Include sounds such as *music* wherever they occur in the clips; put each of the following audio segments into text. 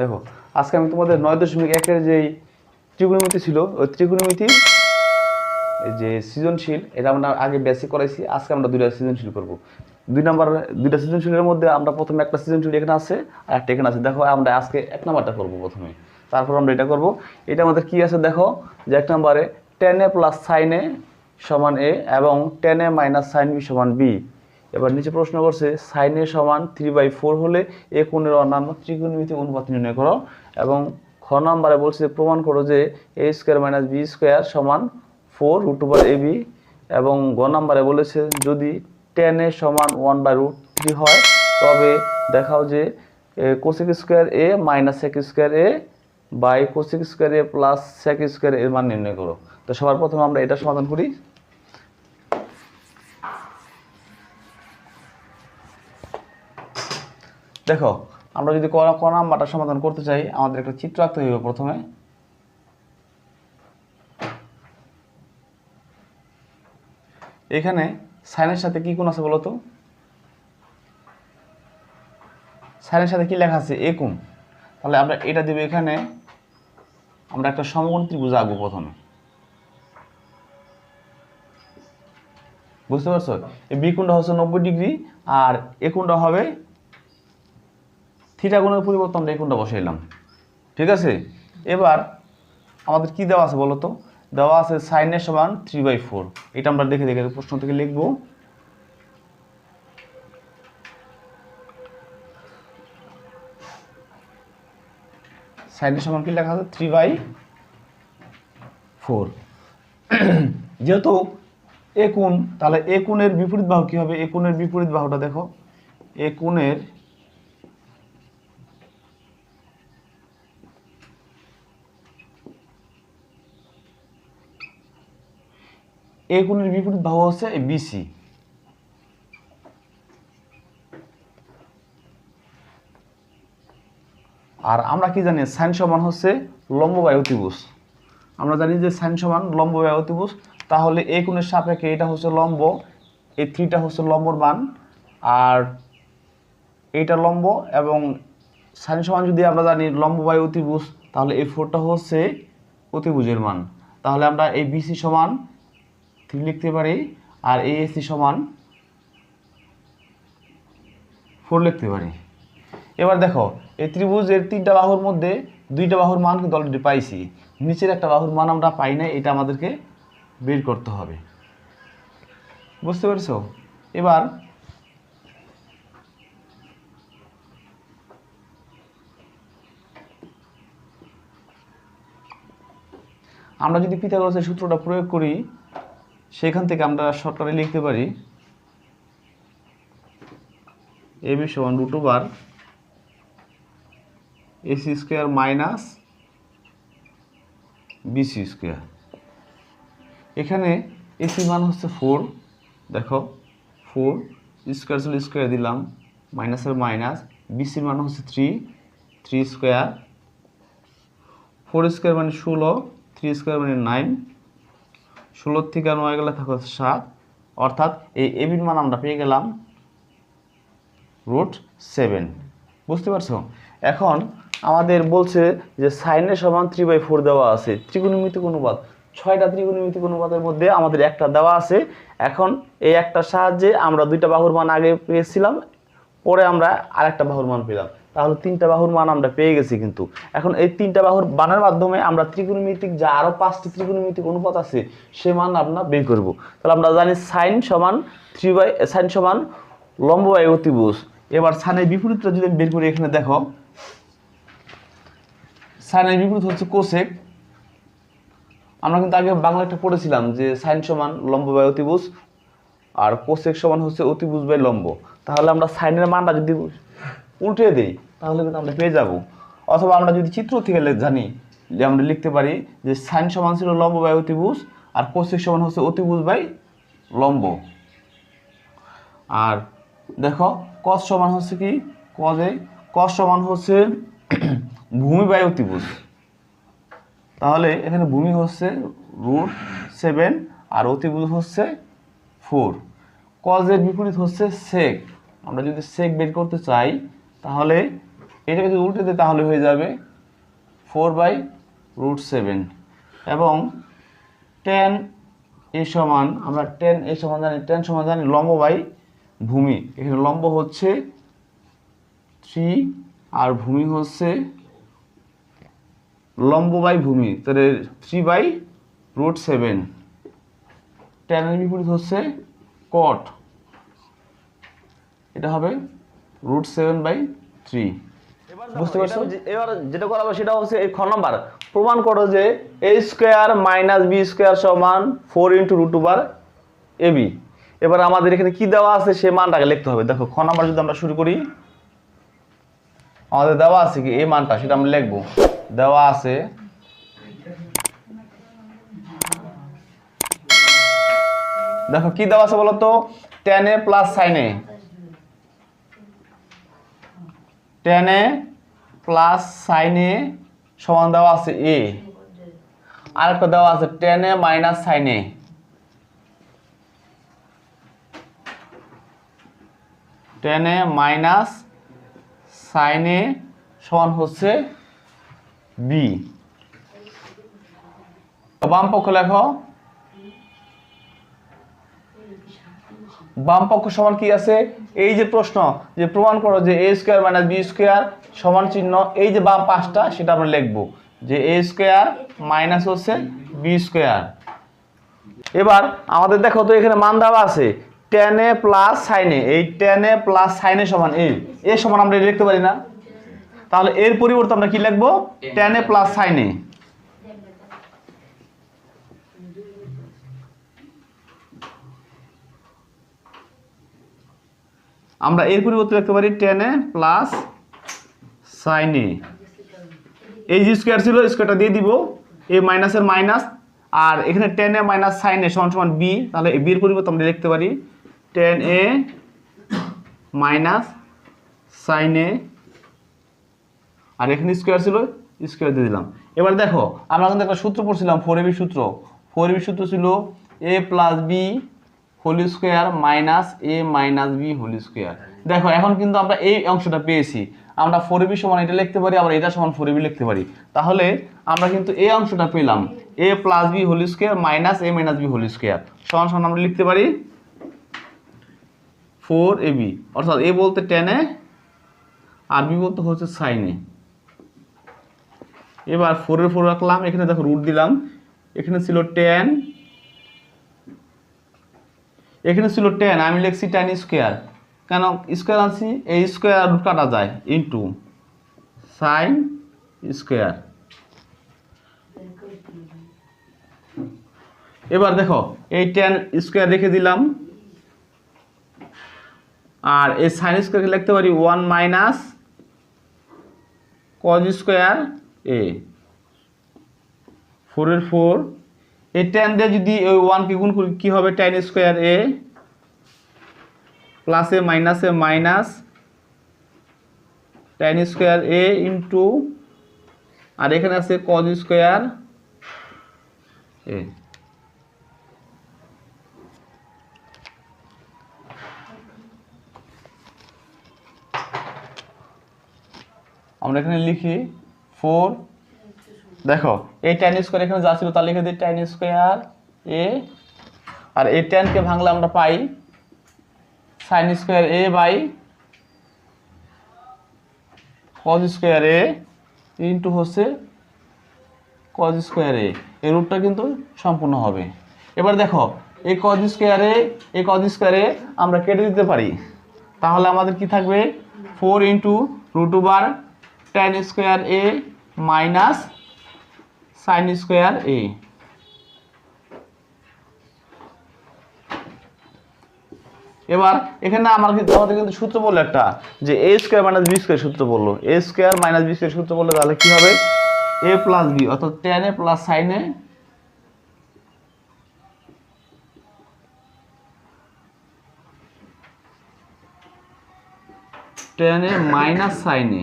দেখো, আজকে আমি তোমাদের নয় দশমিক একের যেই ত্রিগুণমিতি ছিল, ওই ত্রিগুণমিতি যে সৃজনশীল, এটা আমরা আগে বেসিক করাইছি, আজকে আমরা দুইটা সৃজনশীল করব। দুই নাম্বার, দুইটা সৃজনশীলের মধ্যে আমরা প্রথমে একটা সৃজনশীল এখানে আছে আর একটা এখানে আছে। দেখো, আমরা আজকে এক নাম্বারটা করব প্রথমে। তারপর আমরা এটা করব। এটা আমাদের কি আছে দেখো, যে এক নাম্বারে tan A plus sine A সমান এ এবং tan A minus sine B সমান বি এবার নিচে প্রশ্ন করছে সাইন এ সমান থ্রি বাই ফোর হলে এ কোণের অন্যান্য ত্রিকোণমিতি অনুপাত নির্ণয় করো এবং খ নাম্বারে বলছে প্রমাণ করো যে A square minus B square সমান four root over A B এবং গ নাম্বারে বলেছে যদি টেন সমান ওয়ান বাই রুট থ্রি হয়, তবে দেখাও যে cosec square A minus sec square A by cosec square A plus sec square এর মান নির্ণয় করো। তো সবার প্রথমে আমরা এটা সমাধান করি। দেখো, আমরা যদি ক নাম্বারটা সমাধান করতে চাই, আমাদের একটা চিত্র আঁকতে হবে প্রথমে। এখানে সাইনের সাথে কি কোণ আছে বলো তো? সাইনের সাথে কি লেখা আছে? এ তাহলে আমরা এটা দেবো এখানে। আমরা একটা সমকোণ ত্রিভুজ আঁকবো প্রথমে। বুঝতে পারছ? এই বি কোণটা হচ্ছে নব্বই ডিগ্রি, আর এ হবে থিটা কোণের পরিবর্তন আমরা এই কোণটা বসাইলাম? ঠিক আছে? এবার আমাদের কি দেওয়া আছে বলো তো দেওয়া আছে সাইনের সমান থ্রি বাই ফোর এটা আমরা দেখে দেখে প্রশ্ন থেকে লিখব। সাইনের সমান কি লেখা আছে? থ্রি বাই ফোর যেহেতু এ কোণ, তাহলে এ কোণের বিপরীত বাহু কি হবে? এ কোণের বিপরীত বাহুটা দেখো। এ কোণের এ কোণের বিপরীত বাহু হচ্ছে বিসি আর আমরা কি জানি সাইন সমান হচ্ছে লম্ব অতিভুজ। আমরা জানি যে সাইন সমান লম্ব অতিভুজ, তাহলে এই কোণের সাপেক্ষে এটা হচ্ছে লম্ব, এই থ্রিটা হচ্ছে লম্বর মান, আর এইটা লম্ব এবং সাইন সমান যদি আমরা জানি লম্ব অতিভুজ, তাহলে এই ফোরটা হচ্ছে অতিভুজের মান। তাহলে আমরা এই বিসি সমান থ্রি লিখতে পারি, আর এই এসি সমান ফোর লিখতে পারি। এবার দেখো, এই ত্রিভুজের তিনটা বাহুর মধ্যে দুইটা বাহুর মান কিন্তু অলরেডি পাইছি। নিচের একটা বাহুর মান আমরা পাই না এটা আমাদেরকে বের করতে হবে। বুঝতে পেরেছ? এবার আমরা যদি পিথাগোরাসের সূত্রটা প্রয়োগ করি সেখান থেকে আমরা শর্টকাটে লিখতে পারি এ বি সমান root over AC square minus BC square এখানে এসি মান হচ্ছে ফোর দেখো ফোর স্কোয়ার ছিল স্কোয়ার দিলাম মাইনাসের মাইনাস বিসির মান হচ্ছে three three square four square মানে ষোলো থ্রি স্কোয়ার মানে নাইন ষোলোর থেকে নয় গেলে থাকো সাত। অর্থাৎ এই এবির মান আমরা পেয়ে গেলাম রুট সেভেন বুঝতে পারছ? এখন আমাদের বলছে যে সাইনের সমান থ্রি বাই ফোর দেওয়া আছে। ত্রিকোণমিতিক অনুপাত। ছয়টা ত্রিকোণমিতিক অনুপাতের মধ্যে আমাদের একটা দেওয়া আছে। এখন এই একটা সাহায্যে আমরা দুইটা বাহুর মান আগে পেয়েছিলাম, পরে আমরা আরেকটা বাহুর মান পেলাম। তাহলে তিনটা বাহুর মান আমরা পেয়ে গেছি কিন্তু। এখন এই তিনটা বাহুর মানের মাধ্যমে আমরা ত্রিকোণমিতিক যা আরও পাঁচটি ত্রিকোণমিতিক অনুপাত আছে, সে মান আমরা বের করব। তাহলে আমরা জানি সাইন সমান থ্রি বাই, সাইন সমান লম্ব বাই এবার সাইনের বিপরীতটা যদি বের করি এখানে দেখো, সাইনের বিপরীত হচ্ছে কোসেক। আমরা কিন্তু আগে বাংলা একটা পড়েছিলাম যে সাইন সমান লম্ব বাই অতিভুজ আর কোসেক সমান হচ্ছে অতিভুজ বাই লম্ব। তাহলে আমরা সাইনের মানটা যদি উল্টে দিই, তাহলে কিন্তু আমরা পেয়ে যাব। অথবা আমরা যদি চিত্র থেকে জানি, যে আমরা লিখতে পারি যে সাইন সমান ছিল লম্ব বাই অতিভুজ, আর কোসেক সমান হচ্ছে অতিভুজ বাই লম্ব। আর দেখো কস সমান হচ্ছে কি? কজে কস সমান হচ্ছে *clears throat* ভূমি বাই অতিভুজ। তাহলে এখানে ভূমি হচ্ছে রুট সেভেন আর অতিভুজ হচ্ছে ফোর কজের বিপরীত হচ্ছে সেক আমরা যদি সেক বের করতে চাই তাহলে এটাকে যদি উল্টে দেয় তাহলে হয়ে যাবে ফোর বাই রুট সেভেন এবং টেন এ সমান, আমরা টেন এ সমান জানি টেন সমান জানি লম্ব বাই ভূমি। এখানে লম্ব হচ্ছে থ্রি আর ভূমি হচ্ছে লম্ব বাই ভূমি। তাহলে থ্রি বাই রুট সেভেন টেনের বিপরীত হচ্ছে কট এটা হবে রুট সেভেন বাই থ্রি। বুঝতে পারছ? এবার যেটা করা হবে সেটা হচ্ছে এই খ নাম্বার। প্রমাণ করো যে A square minus B square সমান four into root over A B এবার আমাদের এখানে কি দেওয়া আছে? সে মানটাকে লিখতে হবে। দেখো খ নাম্বার যদি আমরা শুরু করি আমাদের দেওয়া আছে কি? এই মানটা সেটা আমরা লিখব। দেওয়া আছে দেখো কি দেওয়া আছে বলো তো tan A plus sine A tan A plus sine A সমান দেওয়া আছে এ আরেকটা দেওয়া আছে tan A minus sine A. Tan A minus sine A সমান হচ্ছে বি বাম পক্ষ লেখো। বাম পক্ষ সমান কি আছে? এই যে প্রশ্ন, যে প্রমাণ করো যে A square minus B square সমান চিহ্ন, এই যে বাম পাঁচটা সেটা আমরা লিখব যে এ স্কোয়ার মাইনাস হচ্ছে বি স্কোয়ার এবার আমাদের দেখো তো এখানে মান দেওয়া আছে টেন এ প্লাস সাইনে এই টেন প্লাস সাইনে সমান এ এ সমান আমরা লিখতে পারি না। তাহলে এর পরিবর্তে আমরা কি লিখব? টেন এ প্লাস সাইন আমরা এর পরিবর্তে লিখতে পারি tan A plus sine A এই যে স্কোয়ার ছিল স্কোয়ারটা দিয়ে দিব। এ মাইনাসের মাইনাস আর এখানে tan A minus sine A সমান সমান বি তাহলে বির পরিবর্তে আমরা লিখতে পারি tan A minus sine A আর এখানে স্কোয়ার ছিল স্কোয়ার দিয়ে দিলাম। এবার দেখো, আমরা কিন্তু একটা সূত্র পড়ছিলাম ফোর এবি সূত্র ফোর এবি সূত্র ছিল A plus B whole square minus A minus B whole square দেখো, এখন কিন্তু আমরা এই অংশটা পেয়েছি। আমরা ফোর এবি সমান এটা লিখতে পারি, আবার এটা সমান ফোর এবি লিখতে পারি। তাহলে আমরা কিন্তু এই অংশটা পেলাম। A plus B whole square minus A minus B whole square সমান সমান আমরা লিখতে পারি ফোর এবি অর্থাৎ এ বলতে টেনে আর বি বলতে হচ্ছে সাইনে এবার ফোরের ফোর রাখলাম, এখানে দেখো রুট দিলাম। এখানে ছিল টেন এখানে ছিল টেন আমি লিখছি টেন স্কোয়ার কেন? স্কোয়ার আনছি, এই স্কোয়ার রুট কাটা যায় ইন্টু সাইন স্কোয়ার এবার দেখো, এই টেন স্কোয়ার রেখে দিলাম। আর এই সাইন স্কোয়ারকে লিখতে পারি one minus cos square A ফোরের ফোর এই টেন দিয়ে যদি ওই ওয়ানকে গুণ করি, কী হবে? টেন স্কোয়ার এ প্লাসে মাইনাসে minus tan square A into আর এখানে আছে কজ স্কোয়ার এ আমরা এখানে লিখি ফোর দেখো এই টেন স্কোয়ার এখানে যা ছিল তা লিখে দিই টেন স্কোয়ার এ আর এই টেনকে ভাঙলে আমরা পাই sine square A by cos square A into হচ্ছে কজ স্কোয়ার এ এই রুটটা কিন্তু সম্পূর্ণ হবে। এবার দেখো এই কজ স্কোয়ারে এই কজ স্কোয়ারে আমরা কেটে দিতে পারি। তাহলে আমাদের কি থাকবে? Four into root over tan square A minus sine square A এবার এখানে আমার আমাদের কিন্তু সূত্র বলল একটা, যে A square minus B square সূত্র বলল। A square minus B square সূত্র বললে তাহলে কি হবে? এ প্লাস বি অর্থাৎ tan A plus sine A tan A minus sine A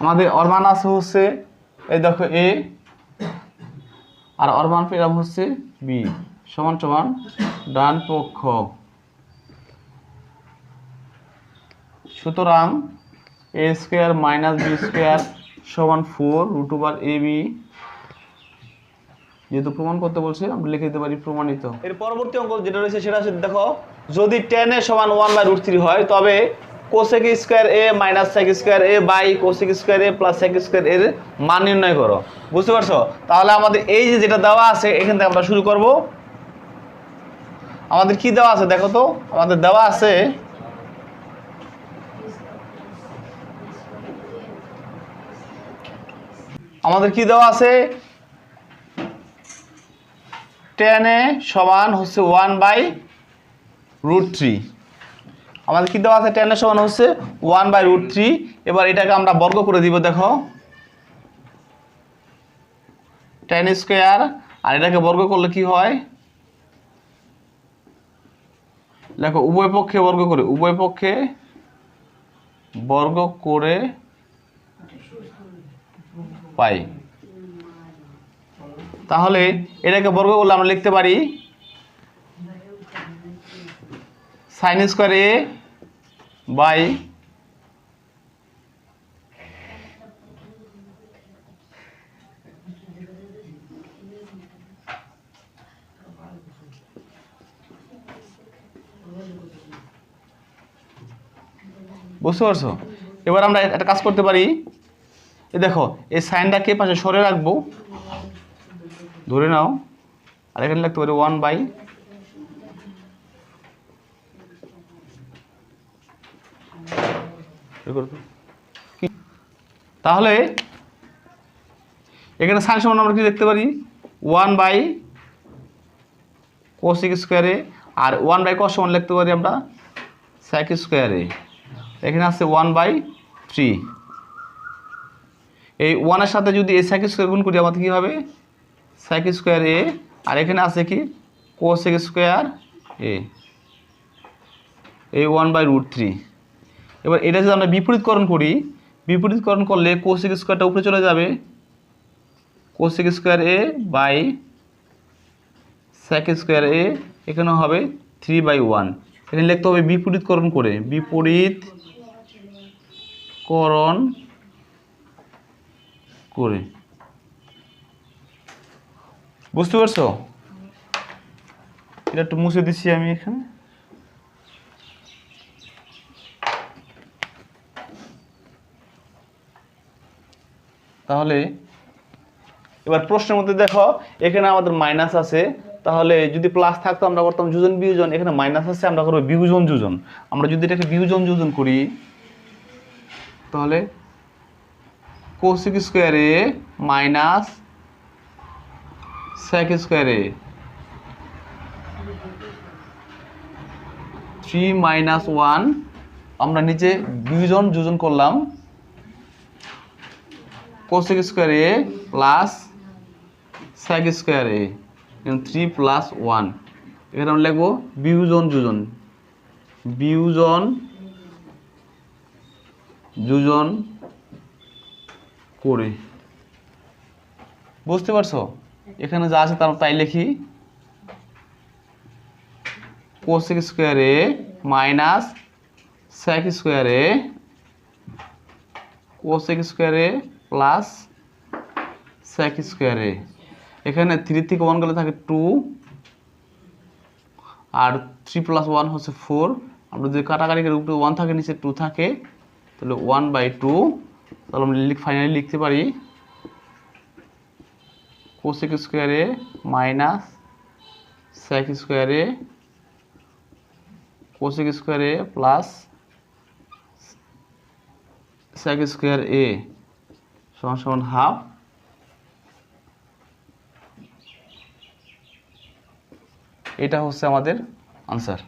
আমাদের অর মান আছে হচ্ছে, এই দেখো এ, আর ওর মান পেলাম হচ্ছে বি, সমান সমান ডান পক্ষ। সুতরাং A square minus B square সমান four root over A B, যেহেতু প্রমাণ করতে বলছে, আমরা লিখে দিতে পারি প্রমাণিত। এর পরবর্তী অঙ্ক যেটা রয়েছে সেটা হচ্ছে, দেখো, যদি টেন এ সমান ওয়ান বাই রুট থ্রি হয়, তবে cosec square A minus sec square A by cosec square A plus sec square এর মান নির্ণয় করো। বুঝতে পারছ? তাহলে আমাদের এই যে যেটা দেওয়া আছে, এখান থেকে আমরা শুরু করব। আমাদের কি দেওয়া আছে দেখো তো? আমাদের দেওয়া আছে আমাদের কি দেওয়া আছে? টেন এ সমান হচ্ছে ওয়ান বাই রুট থ্রি আমাদের কি দেওয়া আছে? টেন এর সমান হচ্ছে ওয়ান বাই রুট থ্রি এবার এটাকে আমরা বর্গ করে দিব, দেখো। টেন স্কোয়ার আর এটাকে বর্গ করলে কি হয়? দেখো, উভয় পক্ষে বর্গ করে, উভয় পক্ষে বর্গ করে পাই। তাহলে এটাকে বর্গ করলে আমরা লিখতে পারি সাইন স্কোয়ার এ বাই বুঝতে পারছ? এবার আমরা একটা কাজ করতে পারি। এ দেখো, এই সাইনটাকে পাশে সরে রাখব? ধরে নাও। আর এখানে লাগতে পারি ওয়ান বাই তাহলে, এখানে সাইন সমান আমরা কি দেখতে পারি? ওয়ান বাই কোসিক স্কোয়ারে আর ওয়ান বাই কস সমান লিখতে পারি আমরা স্যাক স্কোয়ারে এখানে আছে ওয়ান বাই থ্রি। এই ওয়ানের সাথে যদি এ স্যাক স্কোয়ার গুণ করি, আমাদের কী হবে? স্যাক স্কোয়ার এ, আর এখানে আছে কি? Cosec square A. এই ওয়ান বাই রুট থ্রি। এবার এটা যদি আমরা বিপরীতকরণ করি, বিপরীতকরণ করলে কোসেক স্কোয়ারটা উপরে চলে যাবে। Cosec square A by sec square A এখানে হবে থ্রি বাই ওয়ান এখানে লিখতে হবে বিপরীতকরণ করে। বিপরীতকরণ করে। বুঝতে পারছ? এটা একটু মুছে দিচ্ছি আমি এখানে। তাহলে এবার প্রশ্নের মধ্যে দেখো, এখানে আমাদের মাইনাস আছে। তাহলে যদি প্লাস থাকতো আমরা করতাম যোজন বিয়োজন, এখানে মাইনাস আছে, আমরা করব বিয়োজন যোজন। আমরা যদি এটাকে বিয়োজন যোজন করি, তাহলে কোসিক স্কোয়ারে মাইনাস সেক স্কোয়ারে থ্রি মাইনাস ওয়ান আমরা নিচে বিয়োজন যোজন করলাম। Cosec square A plus sec square A three plus one এখানে আমরা লিখব বিয়োজন যোজন। বিয়োজন যোজন করে। বুঝতে পারছ? এখানে যা আছে তার তাই লিখি। Cosec square A minus sec square A cosec স্কোয়ারে প্লাস স্যাক স্কোয়ারে এখানে থ্রি থেকে ওয়ান গেলে থাকে টু আর থ্রি প্লাস ওয়ান হচ্ছে ফোর আমরা যদি কাটাকাটি করে, উপরে ওয়ান থাকে, নিচে টু থাকে, তাহলে ওয়ান বাই টু তাহলে আমরা ফাইনালি লিখতে পারি কোসেক স্কোয়ারে মাইনাস স্যাক স্কোয়ারে কোসেক স্কোয়ারে প্লাস sec স্কোয়ার এ। সমান সমান হাফ এটা হচ্ছে আমাদের আনসার